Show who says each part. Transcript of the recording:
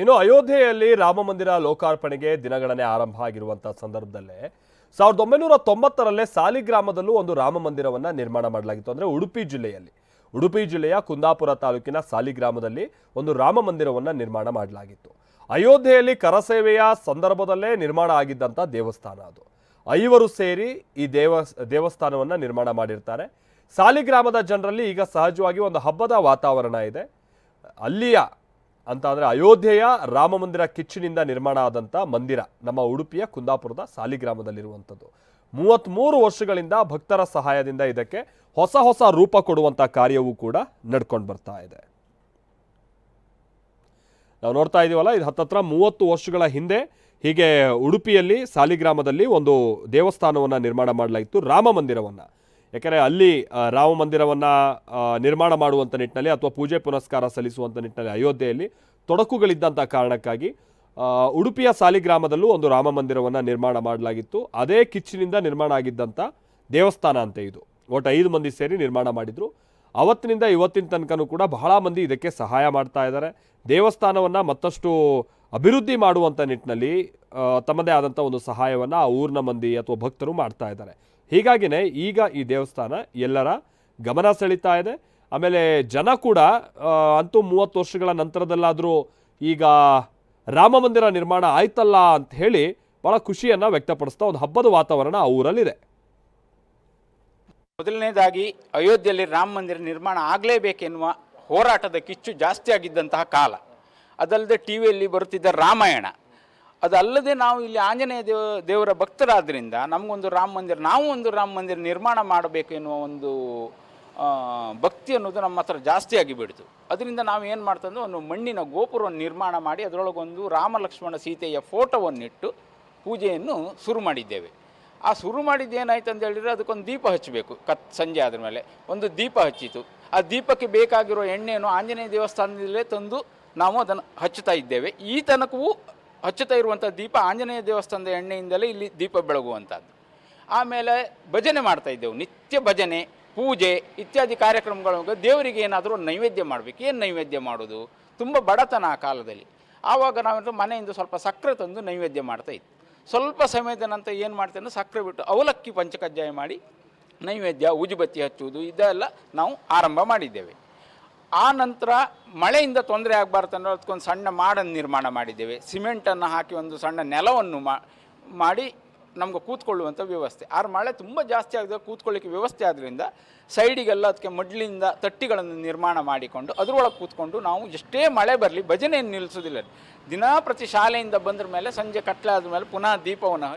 Speaker 1: ಇನ್ನು ಅಯೋಧ್ಯೆಯಲ್ಲಿ ರಾಮ ಮಂದಿರ ಲೋಕಾರ್ಪಣೆಗೆ ದಿನಗಣನೆ ಆರಂಭ ಆಗಿರುವಂತಹ ಸಂದರ್ಭದಲ್ಲೇ ಸಾವಿರದ ಒಂಬೈನೂರ ತೊಂಬತ್ತರಲ್ಲೇ ಸಾಲಿಗ್ರಾಮದಲ್ಲೂ ಒಂದು ರಾಮ ಮಂದಿರವನ್ನ ನಿರ್ಮಾಣ ಮಾಡಲಾಗಿತ್ತು. ಅಂದ್ರೆ ಉಡುಪಿ ಜಿಲ್ಲೆಯಲ್ಲಿ. ಉಡುಪಿ ಜಿಲ್ಲೆಯ ಕುಂದಾಪುರ ತಾಲೂಕಿನ ಸಾಲಿಗ್ರಾಮದಲ್ಲಿ ಒಂದು ರಾಮ ಮಂದಿರವನ್ನು ನಿರ್ಮಾಣ ಮಾಡಲಾಗಿತ್ತು. ಅಯೋಧ್ಯೆಯಲ್ಲಿ ಕರಸೇವೆಯ ಸಂದರ್ಭದಲ್ಲೇ ನಿರ್ಮಾಣ ಆಗಿದ್ದಂಥ ದೇವಸ್ಥಾನ ಅದು. ಐವರು ಸೇರಿ ಈ ದೇವ, ದೇವಸ್ಥಾನವನ್ನ ನಿರ್ಮಾಣ ಮಾಡಿರ್ತಾರೆ. ಸಾಲಿಗ್ರಾಮದ ಜನರಲ್ಲಿ ಈಗ ಸಹಜವಾಗಿ ಒಂದು ಹಬ್ಬದ ವಾತಾವರಣ ಇದೆ. ಅಲ್ಲಿಯ ಅಂತ ಅಂದರೆ ಅಯೋಧ್ಯೆಯ ರಾಮ ಮಂದಿರ ಕಿಚ್ಚಿನಿಂದ ನಿರ್ಮಾಣ ಆದಂಥ ಮಂದಿರ, ನಮ್ಮ ಉಡುಪಿಯ ಕುಂದಾಪುರದ ಸಾಲಿಗ್ರಾಮದಲ್ಲಿರುವಂಥದ್ದು ಮೂವತ್ತ್ಮೂರು ವರ್ಷಗಳಿಂದ ಭಕ್ತರ ಸಹಾಯದಿಂದ ಇದಕ್ಕೆ ಹೊಸ ಹೊಸ ರೂಪ ಕೊಡುವಂಥ ಕಾರ್ಯವೂ ಕೂಡ ನಡ್ಕೊಂಡು ಬರ್ತಾ ಇದೆ. ನಾವು ನೋಡ್ತಾ ಇದ್ದೀವಲ್ಲ ಇದು ಹತ್ತತ್ರ ಮೂವತ್ತು ವರ್ಷಗಳ ಹಿಂದೆ ಹೀಗೆ ಉಡುಪಿಯಲ್ಲಿ ಸಾಲಿಗ್ರಾಮದಲ್ಲಿ ಒಂದು ದೇವಸ್ಥಾನವನ್ನು ನಿರ್ಮಾಣ ಮಾಡಲಾಯಿತು ರಾಮ ಮಂದಿರವನ್ನು. ಯಾಕಂದರೆ ಅಲ್ಲಿ ರಾಮ ಮಂದಿರವನ್ನು ನಿರ್ಮಾಣ ಮಾಡುವಂಥ ನಿಟ್ಟಿನಲ್ಲಿ ಅಥವಾ ಪೂಜೆ ಪುನಸ್ಕಾರ ಸಲ್ಲಿಸುವಂಥ ನಿಟ್ಟಿನಲ್ಲಿ ಅಯೋಧ್ಯೆಯಲ್ಲಿ ತೊಡಕುಗಳಿದ್ದಂಥ ಕಾರಣಕ್ಕಾಗಿ ಉಡುಪಿಯ ಸಾಲಿಗ್ರಾಮದಲ್ಲೂ ಒಂದು ರಾಮ ಮಂದಿರವನ್ನು ನಿರ್ಮಾಣ ಮಾಡಲಾಗಿತ್ತು. ಅದೇ ಕಿಚ್ಚಿನಿಂದ ನಿರ್ಮಾಣ ಆಗಿದ್ದಂಥ ದೇವಸ್ಥಾನ ಅಂತ ಇದು. ಒಟ್ಟು ಐದು ಮಂದಿ ಸೇರಿ ನಿರ್ಮಾಣ ಮಾಡಿದರು. ಅವತ್ತಿನಿಂದ ಇವತ್ತಿನ ತನಕನೂ ಕೂಡ ಬಹಳ ಮಂದಿ ಇದಕ್ಕೆ ಸಹಾಯ ಮಾಡ್ತಾ ಇದ್ದಾರೆ. ದೇವಸ್ಥಾನವನ್ನು ಮತ್ತಷ್ಟು ಅಭಿವೃದ್ಧಿ ಮಾಡುವಂಥ ನಿಟ್ಟಿನಲ್ಲಿ ತಮ್ಮದೇ ಆದಂಥ ಒಂದು ಸಹಾಯವನ್ನು ಆ ಊರಿನ ಮಂದಿ ಅಥವಾ ಭಕ್ತರು ಮಾಡ್ತಾ ಇದ್ದಾರೆ. ಹೀಗಾಗಿನೇ ಈಗ ಈ ದೇವಸ್ಥಾನ ಎಲ್ಲರ ಗಮನ ಸೆಳೀತಾ ಇದೆ. ಆಮೇಲೆ ಜನ ಕೂಡ ಅಂತೂ ಮೂವತ್ತು ವರ್ಷಗಳ ನಂತರದಲ್ಲಾದರೂ ಈಗ ರಾಮ ಮಂದಿರ ನಿರ್ಮಾಣ ಆಯ್ತಲ್ಲ ಅಂತ ಹೇಳಿ ಭಾಳ ಖುಷಿಯನ್ನು ವ್ಯಕ್ತಪಡಿಸ್ತಾ ಒಂದು ಹಬ್ಬದ ವಾತಾವರಣ ಆ ಊರಲ್ಲಿದೆ.
Speaker 2: ಮೊದಲನೇದಾಗಿ ಅಯೋಧ್ಯೆಯಲ್ಲಿ ರಾಮ ಮಂದಿರ ನಿರ್ಮಾಣ ಆಗಲೇಬೇಕೆನ್ನುವ ಹೋರಾಟದ ಕಿಚ್ಚು ಜಾಸ್ತಿ ಆಗಿದ್ದಂತಹ ಕಾಲ. ಅದಲ್ಲದೆ ಟಿ ವಿಯಲ್ಲಿ ಬರುತ್ತಿದ್ದ ರಾಮಾಯಣ. ಅದಲ್ಲದೆ ನಾವು ಇಲ್ಲಿ ಆಂಜನೇಯ ದೇವ, ದೇವರ ಭಕ್ತರಾದ್ರಿಂದ ನಮಗೊಂದು ರಾಮ ಮಂದಿರ, ನಾವು ಒಂದು ರಾಮ ಮಂದಿರ ನಿರ್ಮಾಣ ಮಾಡಬೇಕು ಎನ್ನುವ ಒಂದು ಭಕ್ತಿ ಅನ್ನೋದು ನಮ್ಮ ಹತ್ರ ಜಾಸ್ತಿ ಆಗಿಬಿಡ್ತು ಅದರಿಂದ ನಾವು ಏನು ಮಾಡ್ತಂದ್ರೆ ಒಂದು ಮಣ್ಣಿನ ಗೋಪುರವನ್ನು ನಿರ್ಮಾಣ ಮಾಡಿ, ಅದರೊಳಗೊಂದು ರಾಮ ಲಕ್ಷ್ಮಣ ಸೀತೆಯ ಫೋಟೋವನ್ನಿಟ್ಟು ಪೂಜೆಯನ್ನು ಶುರು ಮಾಡಿದ್ದೇವೆ. ಆ ಶುರು ಮಾಡಿದ್ದು ಏನಾಯ್ತು ಅಂತ ಹೇಳಿದ್ರೆ ಅದಕ್ಕೊಂದು ದೀಪ ಹಚ್ಚಬೇಕು, ಕತ್ ಸಂಜೆ ಆದ ಮೇಲೆ. ಒಂದು ದೀಪ ಹಚ್ಚಿತು. ಆ ದೀಪಕ್ಕೆ ಬೇಕಾಗಿರೋ ಎಣ್ಣೆಯನ್ನು ಆಂಜನೇಯ ದೇವಸ್ಥಾನದಲ್ಲೇ ತಂದು ನಾವು ಅದನ್ನು ಹಚ್ಚುತ್ತಾ ಇದ್ದೇವೆ. ಈ ತನಕವೂ ಹಚ್ಚುತ್ತಾ ಇರುವಂಥ ದೀಪ ಆಂಜನೇಯ ದೇವಸ್ಥಾನದ ಎಣ್ಣೆಯಿಂದಲೇ ಇಲ್ಲಿ ದೀಪ ಬೆಳಗುವಂಥದ್ದು. ಆಮೇಲೆ ಭಜನೆ ಮಾಡ್ತಾ ಇದ್ದೆವು. ನಿತ್ಯ ಭಜನೆ, ಪೂಜೆ ಇತ್ಯಾದಿ ಕಾರ್ಯಕ್ರಮಗಳ. ದೇವರಿಗೆ ಏನಾದರೂ ನೈವೇದ್ಯ ಮಾಡಬೇಕು. ಏನು ನೈವೇದ್ಯ ಮಾಡೋದು? ತುಂಬ ಬಡತನ ಆ ಕಾಲದಲ್ಲಿ. ಆವಾಗ ನಾವೇನು ಮನೆಯಿಂದ ಸ್ವಲ್ಪ ಸಕ್ಕರೆ ತಂದು ನೈವೇದ್ಯ ಮಾಡ್ತಾ ಇತ್ತು ಸ್ವಲ್ಪ ಸಮಯದ ನಂತರ ಏನು ಅಂದ್ರೆ ಸಕ್ಕರೆ ಬಿಟ್ಟು ಅವಲಕ್ಕಿ ಪಂಚಕಜ್ಜಾಯ ಮಾಡಿ ನೈವೇದ್ಯ ಉಜುಬತ್ತಿ ಹಚ್ಚುವುದು, ಇದೆಲ್ಲ ನಾವು ಆರಂಭ ಮಾಡಿದ್ದೇವೆ. ಆ ನಂತರ ಮಳೆಯಿಂದ ತೊಂದರೆ ಆಗಬಾರ್ದು ಅನ್ನೋ ಅದಕ್ಕೊಂದು ಸಣ್ಣ ಮಾಡನ್ನು ನಿರ್ಮಾಣ ಮಾಡಿದ್ದೇವೆ. ಸಿಮೆಂಟನ್ನು ಹಾಕಿ ಒಂದು ಸಣ್ಣ ನೆಲವನ್ನು ಮಾಡಿ ನಮ್ಗೆ ಕೂತ್ಕೊಳ್ಳುವಂಥ ವ್ಯವಸ್ಥೆ. ಆದ್ರೆ ಮಳೆ ತುಂಬ ಜಾಸ್ತಿ ಆಗಿದೆ, ಕೂತ್ಕೊಳ್ಳಿಕ್ಕೆ ವ್ಯವಸ್ಥೆ ಆದ್ದರಿಂದ ಸೈಡಿಗೆಲ್ಲ ಅದಕ್ಕೆ ಮಡ್ಲಿಂದ ತಟ್ಟಿಗಳನ್ನು ನಿರ್ಮಾಣ ಮಾಡಿಕೊಂಡು ಅದರೊಳಗೆ ಕೂತ್ಕೊಂಡು ನಾವು ಎಷ್ಟೇ ಮಳೆ ಬರಲಿ, ಭಜನೆಯನ್ನು ನಿಲ್ಲಿಸೋದಿಲ್ಲ ದಿನಾ ಪ್ರತಿ ಶಾಲೆಯಿಂದ ಬಂದ್ರ ಮೇಲೆ ಸಂಜೆ ಕಟ್ಲಾದ ಮೇಲೆ ಪುನಃ ದೀಪವನ್ನು